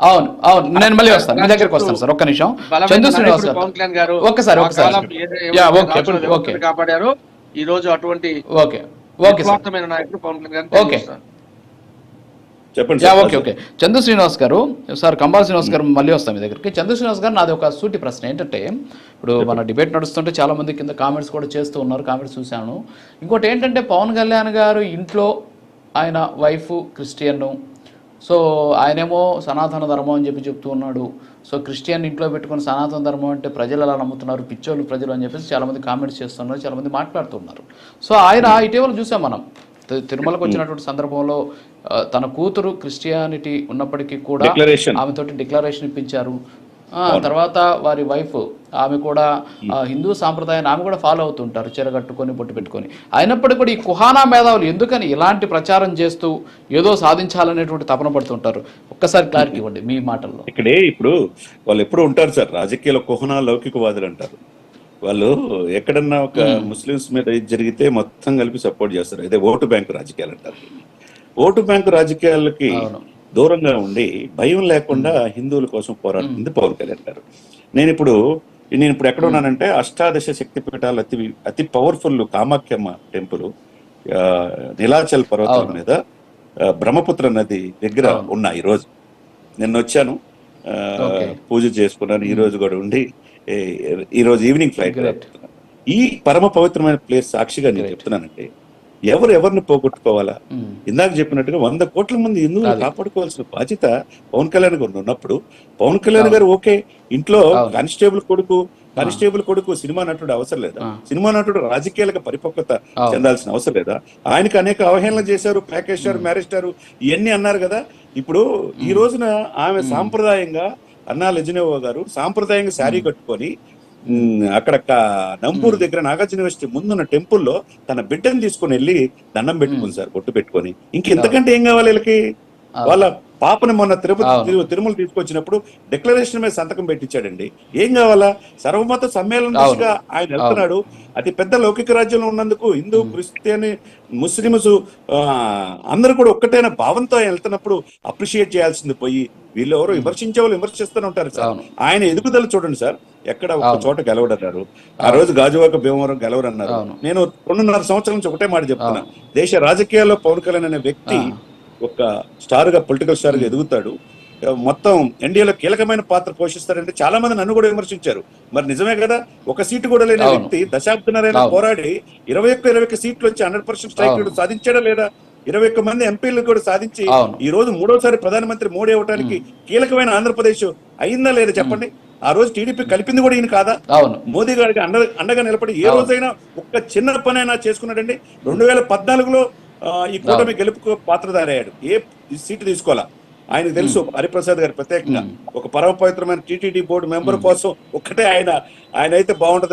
అవును అవును. నేను మళ్ళీ వస్తాను. మీ దగ్గరికి వస్తాను సార్. ఒక్క నిమిషం. చందు శ్రీనివాస్ గారు. పవన్ కళ్యాణ్ గారు ఒక్కసారి ఓకే కాపాడారు. ఈ రోజు అటువంటి ఓకే ఓకే సార్. నిస్వార్థమైన నాయకుడు పవన్ కళ్యాణ్ గారు ఓకే. చెప్పండి. Okay okay. చందు శ్రీనివాస్ గారు సార్ కంబాల్ శ్రీనివాస్ గారు మళ్ళీ వస్తాం మీ దగ్గరికి. చందు శ్రీనివాస్ గారు నాది ఒక సూటి ప్రశ్న. ఏంటంటే ఇప్పుడు మన డిబేట్ నడుస్తుంటే చాలా మంది కింద కామెంట్స్ కూడా చేస్తూ ఉన్నారు కామెంట్స్ చూశాను. ఇంకోటి ఏంటంటే పవన్ కళ్యాణ్ గారు ఇంట్లో ఆయన వైఫ్ క్రిస్టియన్ సో ఆయనేమో సనాతన ధర్మం అని చెప్పి చెప్తూ ఉన్నాడు. సో క్రిస్టియన్ ఇంట్లో పెట్టుకుని సనాతన ధర్మం అంటే ప్రజలు ఎలా నమ్ముతున్నారు? పిచ్చోళ్ళు ప్రజలు అని చెప్పేసి చాలామంది కామెంట్స్ చేస్తున్నారు చాలామంది మాట్లాడుతున్నారు. సో ఆయన ఇటీవల చూసాం మనం. తిరుమలకు వచ్చినటువంటి సందర్భంలో తన కూతురు క్రిస్టియానిటీ ఉన్నప్పటికీ కూడా. ఆమెతోటి డిక్లరేషన్ ఇప్పించారు. తర్వాత వారి వైఫ్ ఆమె కూడా హిందూ సాంప్రదాయాన్ని ఆమె కూడా ఫాలో అవుతుంటారు చీర కట్టుకొని బొట్టు పెట్టుకొని. అయినప్పటికీ కూడా ఈ కుహానా మేధావులు ఎందుకని ఇలాంటి ప్రచారం చేస్తూ ఏదో సాధించాలనేటువంటి తపన పడుతుంటారు? ఒక్కసారి క్లారిటీ ఇవ్వండి మీ మాటల్లో. ఇక్కడే ఇప్పుడు వాళ్ళు ఎప్పుడు ఉంటారు సార్ రాజకీయాల కుహన లౌకికవాదులు అంటారు. వాళ్ళు ఎక్కడన్నా ఒక ముస్లిమ్స్ మీద ఇది జరిగితే మొత్తం కలిపి సపోర్ట్ చేస్తారు. అదే ఓటు బ్యాంకు రాజకీయాలు అంటారు. ఓటు బ్యాంకు రాజకీయాలకి. దూరంగా ఉండి భయం లేకుండా హిందువుల కోసం పోరాడుతుంది పవన్ కళ్యాణ్ గారు. నేను ఇప్పుడు నేను ఇప్పుడు ఎక్కడ ఉన్నానంటే అష్టాదశ శక్తి పీఠాలు అతి అతి పవర్ఫుల్ కామాఖ్యమ్మ టెంపుల్ నీలాచల్ పర్వతాల అవును. మీద బ్రహ్మపుత్ర నది దగ్గర ఉన్నా ఈ రోజు. నిన్న వచ్చాను. పూజ చేసుకున్నాను ఈ రోజు కూడా ఉండి ఈ రోజు ఈవినింగ్ ఫ్లైట్. ఈ పరమ పవిత్రమైన ప్లేస్ సాక్షిగా నేను చెప్తున్నానంటే ఎవరు ఎవరిని పోగొట్టుకోవాలా. ఇందాక చెప్పినట్టుగా వంద కోట్ల మంది హిందువులు. కాపాడుకోవాల్సిన బాధ్యత పవన్ కళ్యాణ్ గారు ఉన్నప్పుడు పవన్ కళ్యాణ్ గారు ఓకే ఇంట్లో. కానిస్టేబుల్ కొడుకు కానిస్టేబుల్ కొడుకు సినిమా నటుడు అవసరం లేదా. సినిమా నటుడు రాజకీయాలకు పరిపక్వత. చెందాల్సిన అవసరం లేదా ఆయనకు అనేక అవహేళనలు చేశారు ప్యాకేజ్ స్టార్ మ్యారేజ్ స్టార్ ఇవన్నీ అన్నారు కదా ఇప్పుడు ఈ రోజున ఆమె సాంప్రదాయంగా అన్నా లెజనేవో గారు సాంప్రదాయంగా శారీ కట్టుకొని అక్కడ నంపూర్ దగ్గర నాగార్జున యూనివర్సిటీ ముందున్న టెంపుల్లో తన బిడ్డని తీసుకొని వెళ్ళి దండం పెట్టుకుంది సార్ బొట్టు పెట్టుకొని. ఇంకెంతకంటే ఏం కావాలి వీళ్ళకి? వాళ్ళ పాపని మొన్న తిరుపతి తిరుమల తీసుకొచ్చినప్పుడు డిక్లరేషన్ మీద సంతకం పెట్టించాడండి. ఏం కావాలా? సర్వమత సమ్మేళనం అవును. దిశగా ఆయన వెళ్తున్నాడు. అతి పెద్ద లౌకిక రాజ్యంలో ఉన్నందుకు హిందూ క్రిస్టియన్ ముస్లిమ్స్ అందరూ కూడా ఒక్కటైన భావంతో ఆయన వెళ్తున్నప్పుడు అప్రిషియేట్ చేయాల్సింది పోయి వీళ్ళు ఎవరు విమర్శించే వాళ్ళు విమర్శిస్తూనే ఉంటారు సార్. ఆయన ఎదుగుదల చూడండి సార్. ఎక్కడ ఒక. చోట గెలవడన్నారు. ఆ రోజు గాజువాక భీమవరం గెలవరన్నారు. అవును. నేను రెండున్నర సంవత్సరం నుంచి ఒకటే మాట చెప్తున్నా. దేశ రాజకీయాల్లో పవన్ కళ్యాణ్ అనే వ్యక్తి ఒక స్టార్గా పొలిటికల్ స్టార్గా ఎదుగుతాడు. మొత్తం ఎన్డీఏలో కీలకమైన పాత్ర పోషిస్తారంటే చాలా మంది నన్ను కూడా విమర్శించారు. మరి నిజమే కదా? ఒక సీటు కూడా లేని. వ్యక్తి దశాబ్దనరైనా. పోరాడి ఇరవై ఒక్క ఇరవై ఒక్క సీట్లు వచ్చి హండ్రెడ్ పర్సెంట్ స్ట్రైక్ సాధించాడా లేదా? ఇరవై ఒక్క మంది ఎంపీలు కూడా సాధించి. ఈ రోజు మూడోసారి ప్రధానమంత్రి మోడీ అవడానికి కీలకమైన ఆంధ్రప్రదేశ్ అయిందా లేదా చెప్పండి? ఆ రోజు టీడీపీ కలిపింది కూడా ఈయన కాదా? అవును. మోదీ గారికి అండ అండగా నిలబడి ఏ. రోజైనా ఒక్క చిన్న పనైనా చేసుకున్నాడండి. రెండు వేల పద్నాలుగులో ఈ కూటమి గెలుపుకు పాత్రధారయ్యాడు. ఏ సీటు తీసుకోవాలా? ఆయనకు తెలుసు హరిప్రసాద్ గారు ప్రత్యేకంగా. ఒక పరమ పవిత్రమైన టీటీడీ బోర్డు మెంబర్ కోసం ఒక్కటే ఆయన ఆయన అయితే బాగుంటది.